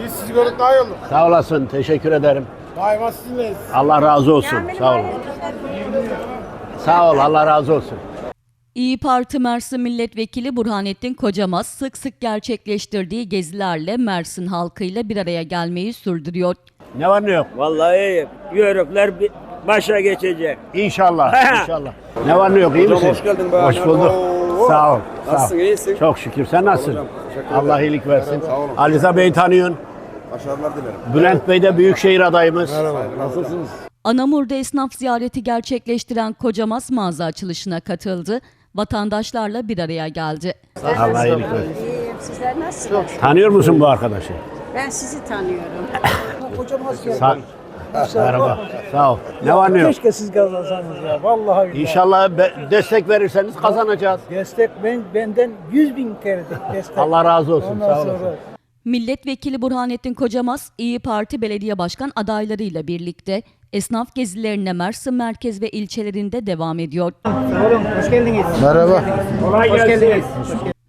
İyi sizi gördük daha iyi oldu. Sağ olasın. Teşekkür ederim. Daima sizinleyiz. Allah razı olsun. Sağ ol. Sağ ol. Allah razı olsun. İyi Parti Mersin Milletvekili Burhanettin Kocamaz sık sık gerçekleştirdiği gezilerle Mersin halkıyla bir araya gelmeyi sürdürüyor. Ne var ne yok? Vallahi iyi. Yörükler bir başa geçecek. İnşallah. İnşallah. Ne var ne yok? İyi misin? hoş geldin be. Hoş bulduk. Oo. Sağ ol. Sağ ol. Nasılsın, iyisin? Çok şükür. Sen nasılsın? Hocam. Allah iyilik versin. Sağ olun. Aliza Bey tanıyorsun. Başarılar dilerim. Bülent Bey de Büyükşehir adayımız. Nasılsınız? Anamur'da esnaf ziyareti gerçekleştiren Kocamaz mağaza açılışına katıldı. Vatandaşlarla bir araya geldi. Allah iyilik versin. İyiyim. Sizler nasılsınız? Tanıyor musun bu arkadaşı? Ben sizi tanıyorum. Sa Merhaba. Sağ ol. Ne var ne yok? Keşke siz kazansanız ya. Vallahi billahi. İnşallah be- destek verirseniz kazanacağız. Destek ben benden 100 bin kere destek. Allah razı olsun. Ondan Sağ olasın. sonra Milletvekili Burhanettin Kocamaz, İyi Parti belediye başkan adaylarıyla birlikte esnaf gezilerine Mersin merkez ve ilçelerinde devam ediyor. Oğlum hoş geldiniz. Merhaba. Hoş geldiniz.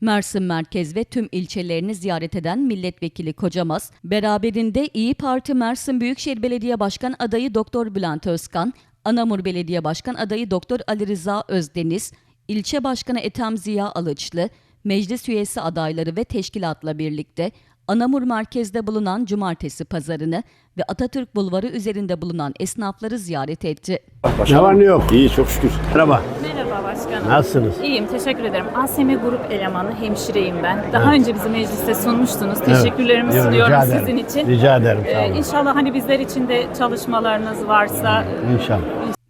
Mersin merkez ve tüm ilçelerini ziyaret eden milletvekili Kocamaz, beraberinde İyi Parti Mersin Büyükşehir Belediye Başkan adayı Doktor Bülent Özkan, Anamur Belediye Başkan adayı Doktor Ali Rıza Özdeniz, ilçe başkanı Ethem Ziya Alıçlı, meclis üyesi adayları ve teşkilatla birlikte Anamur merkezde bulunan Cumartesi pazarını ve Atatürk Bulvarı üzerinde bulunan esnafları ziyaret etti. Ne var ne yok? İyi çok şükür. Merhaba. Merhaba başkanım. Nasılsınız? İyiyim, teşekkür ederim. ASM Grup elemanı, hemşireyim ben. Daha önce bizi mecliste sunmuştunuz. Teşekkürlerimi Evet, sunuyorum rica ederim. sizin için. Rica ederim. Sağ Ee, inşallah hani bizler için de çalışmalarınız varsa İnşallah.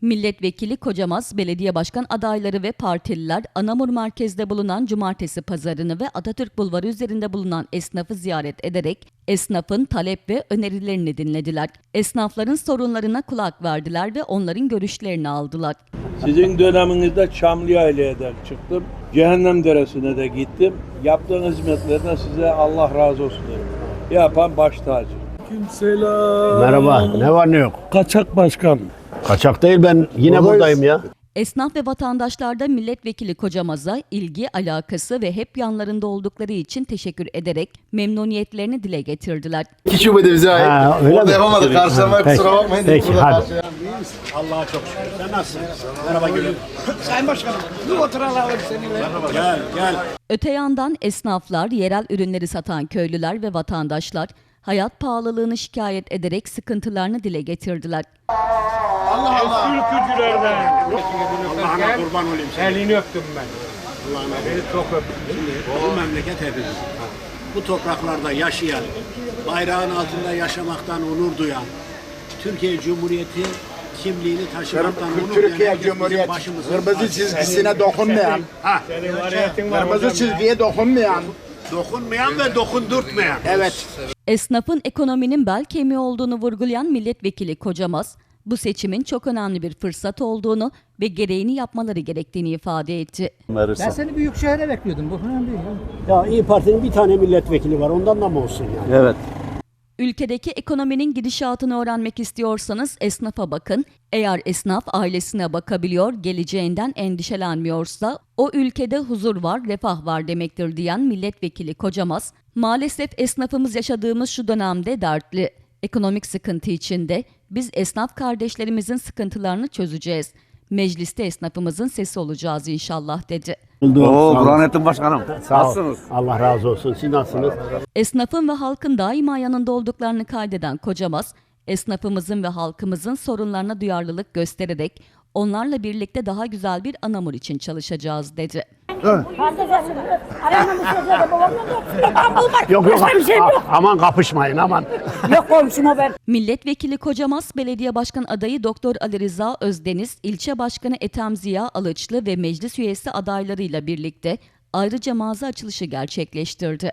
Milletvekili Kocamaz, belediye başkan adayları ve partililer Anamur merkezde bulunan Cumartesi pazarını ve Atatürk Bulvarı üzerinde bulunan esnafı ziyaret ederek esnafın talep ve önerilerini dinlediler. Esnafların sorunlarına kulak verdiler ve onların görüşlerini aldılar. Sizin döneminizde Çamlıyayla'ya çıktım. Cehennem Deresi'ne de gittim. Yaptığınız hizmetlerden size Allah razı olsun derim. Yapan baş tacı. Selam. Merhaba. Ne var ne yok? Kaçak başkan. Kaçak değil ben yine buradayım ya. Esnaf ve vatandaşlar da milletvekili Kocamaz'a ilgi, alakası ve hep yanlarında oldukları için teşekkür ederek memnuniyetlerini dile getirdiler. İki şube de bize ait. Ha, öyle Orada mi? yapamadık. Karşılamak Peki, kusura bakmayın. Peki Burada hadi. karşılayan- Allah'a çok şükür. Sen nasılsın? Merhaba gülüm. Sayın Başkanım. Bir oturalım seninle. Gel gel. Öte yandan esnaflar, yerel ürünleri satan köylüler ve vatandaşlar hayat pahalılığını şikayet ederek sıkıntılarını dile getirdiler. Allah'ına kurban olayım seni. Elini öptüm ben. Allah'ına beni çok öptüm. Bu memleket hepimiz. Bu topraklarda yaşayan, bayrağın altında yaşamaktan onur duyan, Türkiye Cumhuriyeti kimliğini taşımaktan onur duyan Türkiye Cumhuriyeti kırmızı çizgisine dokunmayan, Ha, kırmızı çizgiye dokunmayan. dokunmayan ve dokundurtmayan. Evet. Esnafın ekonominin bel kemiği olduğunu vurgulayan milletvekili Kocamaz, bu seçimin çok önemli bir fırsat olduğunu ve gereğini yapmaları gerektiğini ifade etti. Ben seni büyük şehre bekliyordum. Bu önemli değil. Ya İyi Parti'nin bir tane milletvekili var. Ondan da mı olsun yani? Evet. Ülkedeki ekonominin gidişatını öğrenmek istiyorsanız esnafa bakın. Eğer esnaf ailesine bakabiliyor, geleceğinden endişelenmiyorsa o ülkede huzur var, refah var demektir diyen milletvekili Kocamaz, maalesef esnafımız yaşadığımız şu dönemde dertli. Ekonomik sıkıntı içinde biz esnaf kardeşlerimizin sıkıntılarını çözeceğiz. Mecliste esnafımızın sesi olacağız inşallah dedi. Oo. Burhanettin Başkanım. Sağ ol. Nasılsınız? Allah razı olsun. Siz nasılsınız? Esnafın ve halkın daima yanında olduklarını kaydeden Kocamaz, esnafımızın ve halkımızın sorunlarına duyarlılık göstererek onlarla birlikte daha güzel bir Anamur için çalışacağız dedi. Yok yok. A- aman kapışmayın aman. Milletvekili Kocamaz Belediye Başkan adayı Doktor Ali Rıza Özdeniz, ilçe başkanı Ethem Ziya Alıçlı ve meclis üyesi adaylarıyla birlikte ayrıca mağaza açılışı gerçekleştirdi.